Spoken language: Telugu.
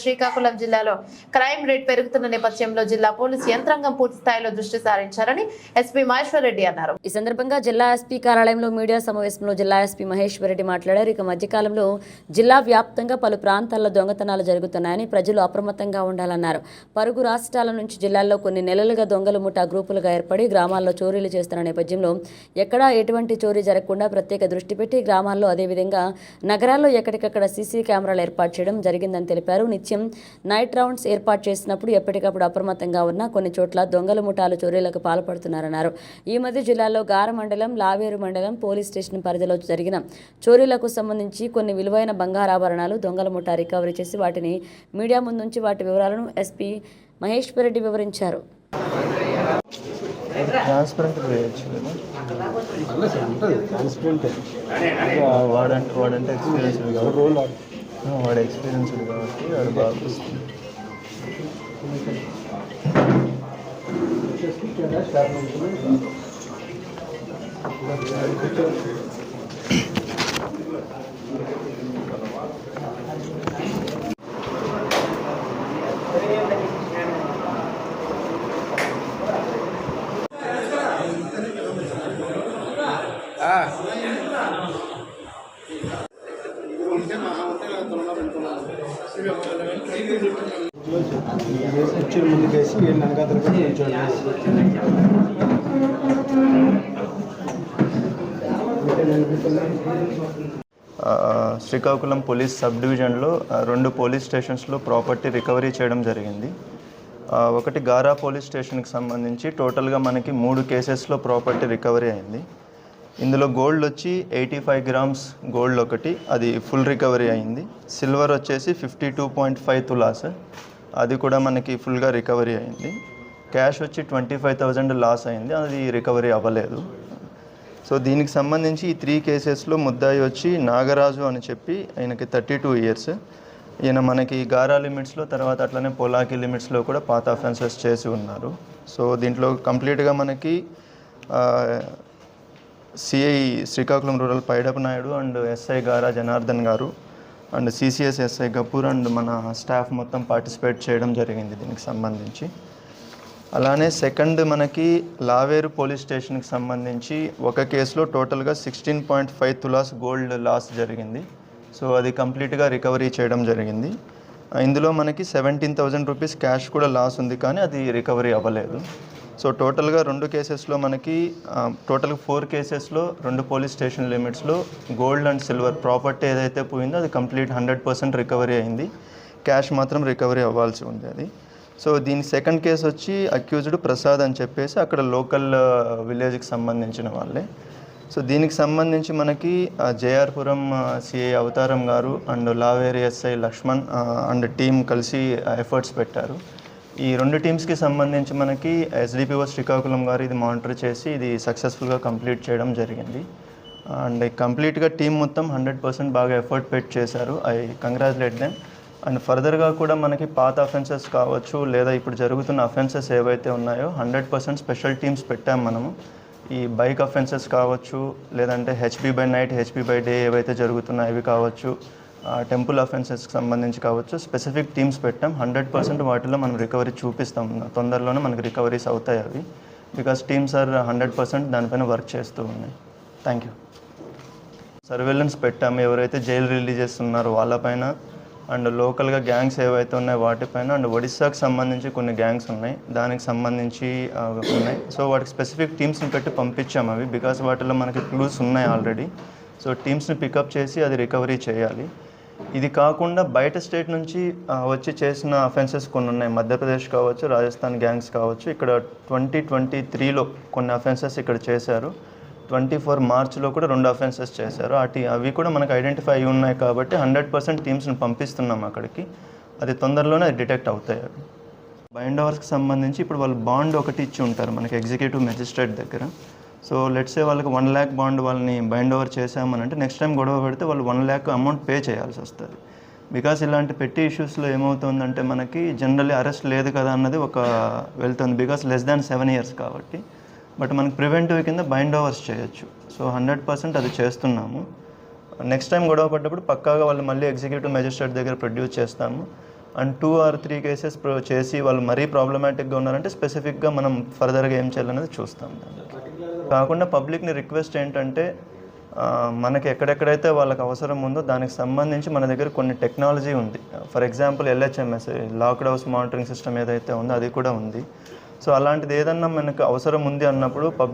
శ్రీకాకుళం జిల్లాలో క్రైమ్ రేట్ పెరుగుతున్న నేపథ్యంలో జిల్లా పోలీసు యంత్రాంగం పూర్తి స్థాయిలో దృష్టి సారించారని ఎస్పీ మహేశ్వర్ రెడ్డి అన్నారు. ఈ సందర్భంగా జిల్లా ఎస్పీ కార్యాలయంలో మీడియా సమావేశంలో జిల్లా ఎస్పీ మహేశ్వర్ రెడ్డి మాట్లాడారు. ఇక మధ్యకాలంలో జిల్లా వ్యాప్తంగా పలు ప్రాంతాల్లో దొంగతనాలు జరుగుతున్నాయని ప్రజలు అప్రమత్తంగా ఉండాలన్నారు. పరుగు రాష్ట్రాల నుంచి జిల్లాల్లో కొన్ని నెలలుగా దొంగలు ముఠా గ్రూపులుగా ఏర్పడి గ్రామాల్లో చోరీలు చేస్తున్న నేపథ్యంలో ఎక్కడా ఎటువంటి చోరీ జరగకుండా ప్రత్యేక దృష్టి పెట్టి గ్రామాల్లో అదేవిధంగా నగరాల్లో ఎక్కడికక్కడ సీసీ కెమెరాలు ఏర్పాటు చేయడం జరిగిందని తెలిపారు. నిత్యం నైట్ రౌండ్స్ ఏర్పాటు చేసినప్పుడు ఎప్పటికప్పుడు అప్రమత్తంగా ఉన్న కొన్ని చోట్ల దొంగల ముఠాలు చోరీలకు పాల్పడుతున్నారన్నారు. ఈ మధ్య జిల్లాలో గార మండలం లావేరు మండలం పోలీస్ స్టేషన్ పరిధిలో జరిగిన చోరీలకు సంబంధించి కొన్ని విలువైన బంగారాభరణాలు దొంగల ముఠా రికవరీ చేసి వాటిని మీడియా ముందుంచి వాటి వివరాలను ఎస్పీ మహేశ్వర్ రెడ్డి వివరించారు. ట్రాన్స్పరెంట్ వాడంటే వాడంటే ఎక్స్పీరియన్స్ వాడు ఎక్స్పీరియన్స్ కాబట్టి వాడు బాగా వస్తుంది కుర్చీలు ముందుకేసి వీళ్ళు కూర్చోండి శ్రీకాకుళం పోలీస్ సబ్ డివిజన్లో రెండు పోలీస్ స్టేషన్స్లో ప్రాపర్టీ రికవరీ చేయడం జరిగింది. ఒకటి గారా పోలీస్ స్టేషన్కి సంబంధించి టోటల్గా మనకి మూడు కేసెస్లో ప్రాపర్టీ రికవరీ అయింది. ఇందులో గోల్డ్ వచ్చి ఎయిటీ ఫైవ్ గ్రామ్స్ గోల్డ్ ఒకటి. అది ఫుల్ రికవరీ అయింది. సిల్వర్ వచ్చేసి fifty two point five tolas అది కూడా మనకి ఫుల్గా రికవరీ అయింది. క్యాష్ వచ్చి ట్వంటీ ఫైవ్ థౌజండ్ లాస్ అయింది. అది రికవరీ అవ్వలేదు. సో దీనికి సంబంధించి ఈ త్రీ కేసెస్లో ముద్దాయి వచ్చి నాగరాజు అని చెప్పి ఆయనకి థర్టీ టూ ఇయర్స్ ఈయన మనకి గారా లిమిట్స్లో తర్వాత అట్లనే పొలాకి లిమిట్స్లో కూడా పాత అఫెన్సెస్ చేసి ఉన్నారు. సో దీంట్లో కంప్లీట్గా మనకి CI Srikakulam rural Paidappa Naidu and SI Gara Janardhan garu and CCS SI Gafoor and మన స్టాఫ్ మొత్తం పార్టిసిపేట్ చేయడం జరిగింది దీనికి సంబంధించి. అలానే సెకండ్ మనకి లావేరు పోలీస్ స్టేషన్కి సంబంధించి ఒక కేసులో టోటల్గా sixteen point five tolas gold loss జరిగింది. సో అది కంప్లీట్గా రికవరీ చేయడం జరిగింది. ఇందులో మనకి సెవెంటీన్ థౌజండ్ రూపీస్ క్యాష్ కూడా లాస్ ఉంది కానీ అది రికవరీ అవ్వలేదు. సో టోటల్గా రెండు కేసెస్లో మనకి టోటల్ ఫోర్ కేసెస్లో రెండు పోలీస్ స్టేషన్ లిమిట్స్లో గోల్డ్ అండ్ సిల్వర్ ప్రాపర్టీ ఏదైతే పోయిందో అది కంప్లీట్ హండ్రెడ్ పర్సెంట్ రికవరీ అయింది. క్యాష్ మాత్రం రికవరీ అవ్వాల్సి ఉంది అది. సో దీని సెకండ్ కేసు వచ్చి అక్యూజ్డ్ ప్రసాద్ అని చెప్పేసి అక్కడ లోకల్ విలేజ్కి సంబంధించిన వాళ్ళే. సో దీనికి సంబంధించి మనకి JRPuram CI Avataram garu and Laveri SI Lakshman and team కలిసి ఎఫర్ట్స్ పెట్టారు. ఈ రెండు టీమ్స్కి సంబంధించి మనకి ఎస్డిపిఓ శ్రీకాకుళం గారు ఇది మానిటర్ చేసి ఇది సక్సెస్ఫుల్గా కంప్లీట్ చేయడం జరిగింది. అండ్ కంప్లీట్గా టీం మొత్తం హండ్రెడ్ పర్సెంట్ బాగా ఎఫర్ట్ పెట్టి చేశారు. ఐ కంగ్రాచులేట్ దెమ్ అండ్ ఫర్దర్గా కూడా మనకి పాత అఫెన్సెస్ కావచ్చు లేదా ఇప్పుడు జరుగుతున్న అఫెన్సెస్ ఏవైతే ఉన్నాయో హండ్రెడ్ పర్సెంట్ స్పెషల్ టీమ్స్ పెట్టాం మనము. ఈ బైక్ అఫెన్సెస్ కావచ్చు లేదంటే HB by night HB by day ఏవైతే జరుగుతున్నాయో అవి కావచ్చు. టెంపుల్ అఫెన్సెస్కి సంబంధించి కావచ్చు స్పెసిఫిక్ టీమ్స్ పెట్టాం. హండ్రెడ్ పర్సెంట్ వాటిలో మనం రికవరీ చూపిస్తాం. తొందరలోనే మనకి రికవరీస్ అవుతాయి అవి. Because teams are hundred percent దానిపైన వర్క్ చేస్తూ ఉన్నాయి. థ్యాంక్ యూ సర్వేలెన్స్ పెట్టాము. ఎవరైతే జైలు రిలీజెస్ ఉన్నారో వాళ్ళపైన అండ్ లోకల్గా గ్యాంగ్స్ ఏవైతే ఉన్నాయో వాటిపైన అండ్ ఒడిస్సాకు సంబంధించి కొన్ని గ్యాంగ్స్ ఉన్నాయి. దానికి సంబంధించి ఉన్నాయి. సో వాటికి స్పెసిఫిక్ టీమ్స్ని పెట్టి పంపించాము అవి. బికాస్ వాటిలో మనకి క్లూస్ ఉన్నాయి ఆల్రెడీ సో టీమ్స్ని పికప్ చేసి అది రికవరీ చేయాలి. ఇది కాకుండా బయట స్టేట్ నుంచి వచ్చి చేసిన అఫెన్సెస్ కొన్ని ఉన్నాయి. మధ్యప్రదేశ్ కావచ్చు రాజస్థాన్ గ్యాంగ్స్ కావచ్చు. ఇక్కడ ట్వంటీ ట్వంటీ త్రీలో కొన్ని అఫెన్సెస్ ఇక్కడ చేశారు. ట్వంటీ ఫోర్ మార్చ్లో కూడా రెండు అఫెన్సెస్ చేశారు. అటు అవి కూడా మనకు ఐడెంటిఫై అయి ఉన్నాయి కాబట్టి హండ్రెడ్ పర్సెంట్ టీమ్స్ని పంపిస్తున్నాం అక్కడికి. అది తొందరలోనే డిటెక్ట్ అవుతాయి అవి. బైండ్ అవర్స్కి సంబంధించి ఇప్పుడు వాళ్ళు బాండ్ ఒకటి ఇచ్చి ఉంటారు మనకి ఎగ్జిక్యూటివ్ మెజిస్ట్రేట్ దగ్గర. సో లెట్సే వాళ్ళకి వన్ ల్యాక్ బాండ్ వాళ్ళని బైండ్ ఓవర్ చేశామని అంటే నెక్స్ట్ టైం గొడవ పెడితే వాళ్ళు వన్ ల్యాక్ అమౌంట్ పే చేయాల్సి వస్తుంది. బికాస్ ఇలాంటి పెట్టి ఇష్యూస్లో ఏమవుతుందంటే మనకి జనరల్లీ అరెస్ట్ లేదు కదా అన్నది ఒక వెళ్తుంది. Because less than seven years కాబట్టి. బట్ మనకి ప్రివెంటివ్ కింద బైండ్ ఓవర్స్ చేయొచ్చు. సో హండ్రెడ్ పర్సెంట్ అది చేస్తున్నాము. నెక్స్ట్ టైం గొడవ పడ్డప్పుడు పక్కాగా వాళ్ళు మళ్ళీ ఎగ్జిక్యూటివ్ మెజిస్ట్రేట్ దగ్గర ప్రొడ్యూస్ చేస్తాము. And two or three cases చేసి వాళ్ళు మరీ ప్రాబ్లమాటిక్గా ఉన్నారంటే స్పెసిఫిక్గా మనం ఫర్దర్గా ఏం చేయాలనేది చూస్తాం కాకుండా పబ్లిక్ని రిక్వెస్ట్ ఏంటంటే మనకి ఎక్కడెక్కడైతే వాళ్ళకి అవసరం ఉందో దానికి సంబంధించి మన దగ్గర కొన్ని టెక్నాలజీ ఉంది. For example LHMS locked house monitoring system ఏదైతే ఉందో అది కూడా ఉంది. సో అలాంటిది ఏదన్నా మనకు అవసరం ఉంది అన్నప్పుడు పబ్